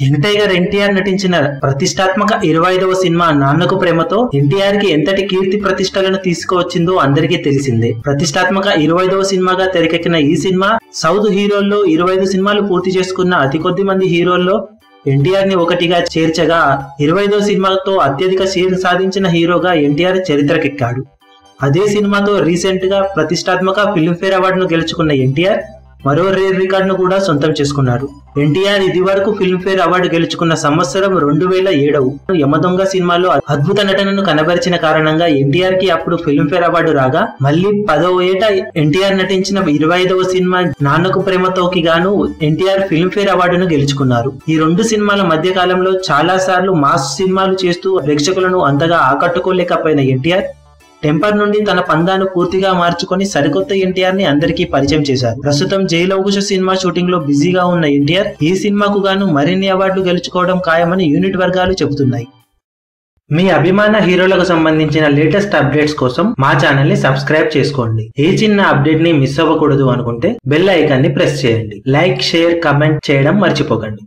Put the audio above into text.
Junior NTR నటించిన ప్రతిష్టాత్మక ఇరవై ఐదవ సినిమా నాన్నకు ప్రేమతో ఎన్టీఆర్కి ఎంతటి కీర్తి ప్రతిష్టలను తీసుకువచ్చిందో అందరికీ తెలిసిందే. ప్రతిష్టాత్మక ఇరవై ఐదవ సినిమాగా తెరకెక్కిన ఈ సినిమా సౌత్ హీరోల్లో ఇరవై ఐదు సినిమాలు పూర్తి చేసుకున్న అతి కొద్ది మంది హీరోల్లో ఎన్టీఆర్ని ఒకటిగా చేర్చగా ఇరవైదో సినిమాతో అత్యధిక షేర్ సాధించిన హీరోగా ఎన్టీఆర్ చరిత్రకెక్కాడు. అదే సినిమాతో రీసెంట్గా ప్రతిష్టాత్మక ఫిల్మ్ఫేర్ అవార్డును గెలుచుకున్న ఎన్టీఆర్ మరో రేర్ రికార్డును కూడా సొంతం చేసుకున్నాడు. ఎన్టీఆర్ ఇది వరకు ఫిల్మ్ఫేర్ అవార్డు గెలుచుకున్న సంవత్సరం రెండు వేల ఏడవు యమదొంగ సినిమాలో అద్భుత నటనను కనబరిచిన కారణంగా ఎన్టీఆర్కి అప్పుడు ఫిల్మ్ఫేర్ అవార్డు రాగా మళ్ళీ పదవ ఏట ఎన్టీఆర్ నటించిన ఇరవై ఐదవ సినిమా నాన్నకు ప్రేమతోకి గాను ఎన్టీఆర్ ఫిల్మ్ఫేర్ అవార్డును గెలుచుకున్నారు. ఈ రెండు సినిమాల మధ్య కాలంలో చాలా సార్లు మాస్ సినిమాలు చేస్తూ ప్రేక్షకులను అంతగా ఆకట్టుకోలేకపోయిన ఎన్టీఆర్ టెంపర్ నుండి తన పందాను పూర్తిగా మార్చుకొని సరికొత్త ఎన్టీఆర్ని అందరికీ పరిచయం చేశారు. ప్రస్తుతం జైలవకుశ సినిమా షూటింగ్లో బిజీగా ఉన్న ఎన్టీఆర్ ఈ సినిమాకు గాను మరిన్ని అవార్డులు గెలుచుకోవడం ఖాయమని యూనిట్ వర్గాలు చెబుతున్నాయి. మీ అభిమాన హీరోలకు సంబంధించిన లేటెస్ట్ అప్డేట్స్ కోసం మా ఛానల్ని సబ్స్క్రైబ్ చేసుకోండి. ఏ చిన్న అప్డేట్ని మిస్ అవ్వకూడదు అనుకుంటే బెల్ ఐకాన్ని ప్రెస్ చేయండి. లైక్ షేర్ కమెంట్ చేయడం మర్చిపోకండి.